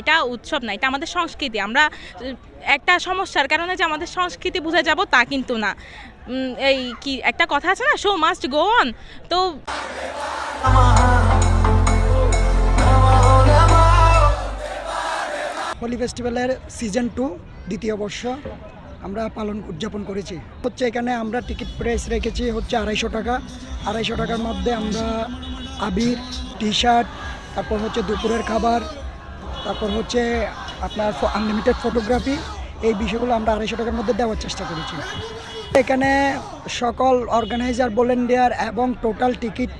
এটা উৎসব না, এটা আমাদের সংস্কৃতি। আমরা, একটা সমস্যার কারণে যে আমাদের সংস্কৃতি বুঝে যাব তা কিন্তু না। এই কি, একটা কথা আছে না শো মাস্ট গো অন তো হোলি ফেস্টিভ্যালের সিজন টু দ্বিতীয় বর্ষ আমরা পালন, উদযাপন করেছি। হচ্ছে এখানে আমরা টিকিট প্রাইস রেখেছি হচ্ছে আড়াইশো টাকা। আড়াইশো টাকার মধ্যে আমরা আবির টি শার্ট তারপর হচ্ছে দুপুরের খাবার তারপর হচ্ছে আপনার আনলিমিটেড ফটোগ্রাফি এই বিষয়গুলো আমরা আড়াইশো টাকার মধ্যে দেওয়ার চেষ্টা করেছি। এখানে সকল অর্গানাইজার ভলেন্টিয়ার এবং টোটাল টিকিট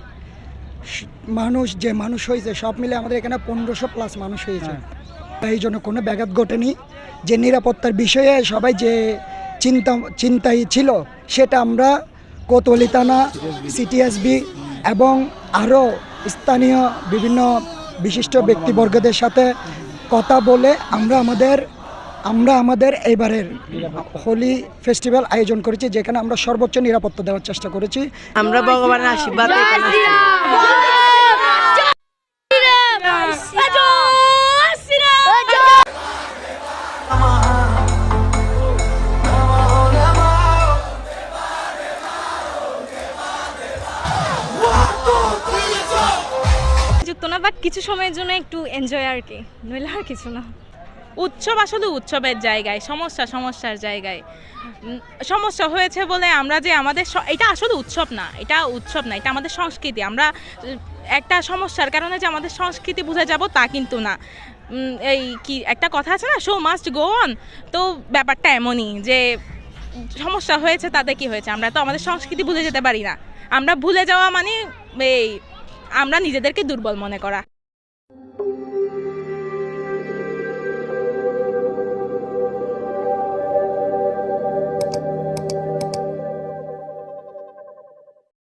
মানুষ যে মানুষ হয়েছে সব মিলে আমাদের এখানে পনেরোশো প্লাস মানুষ হয়েছে। এই জন্য কোনো ব্যাঘাত ঘটেনি। যে নিরাপত্তার বিষয়ে সবাই যে চিন্তা চিন্তাই ছিল সেটা আমরা কোতোয়ালি থানা সিটিএসবি এবং আরও স্থানীয় বিভিন্ন বিশিষ্ট ব্যক্তিবর্গদের সাথে কথা বলে আমরা আমাদের আমরা আমাদের এবারের হোলি ফেস্টিভ্যাল আয়োজন করেছি যেখানে আমরা সর্বোচ্চ নিরাপত্তা দেওয়ার চেষ্টা করেছি। আমরা ভগবানের আশীর্বাদ যুক্ত না বাট কিছু সময়ের জন্য একটু এনজয় আর কি। নইলে আর কিছু না। উৎসব আসলে উৎসবের জায়গায়, সমস্যা সমস্যার জায়গায়। সমস্যা হয়েছে বলে আমরা যে আমাদের এটা আসলে উৎসব না, এটা উৎসব না, এটা আমাদের সংস্কৃতি। আমরা একটা সমস্যার কারণে যে আমাদের সংস্কৃতি বুঝে যাব তা কিন্তু না। এই কি, একটা কথা আছে না শো মাস্ট গো অন তো ব্যাপারটা এমনই যে সমস্যা হয়েছে, তাতে কি হয়েছে? আমরা তো আমাদের সংস্কৃতি ভুলে যেতে পারি না। আমরা ভুলে যাওয়া মানে এই আমরা নিজেদেরকে দুর্বল মনে করা।